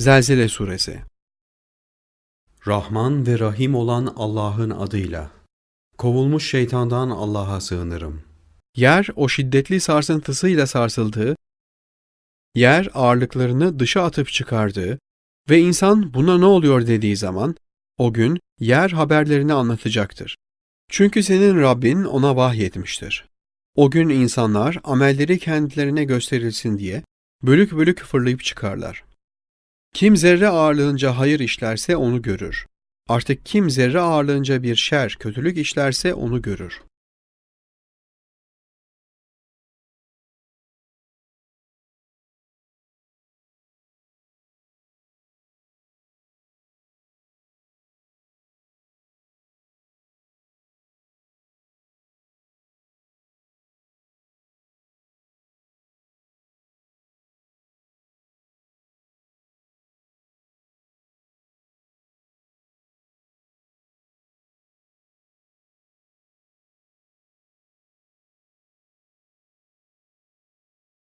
Zelzele Suresi Rahman ve Rahim olan Allah'ın adıyla. Kovulmuş şeytandan Allah'a sığınırım. Yer o şiddetli sarsıntısıyla sarsıldığı, yer ağırlıklarını dışa atıp çıkardığı ve insan buna ne oluyor dediği zaman o gün yer haberlerini anlatacaktır. Çünkü senin Rabbin ona vahyetmiştir. O gün insanlar amelleri kendilerine gösterilsin diye bölük bölük fırlayıp çıkarlar. Kim zerre ağırlığınca hayır işlerse onu görür. Artık kim zerre ağırlığınca bir şer, kötülük işlerse onu görür.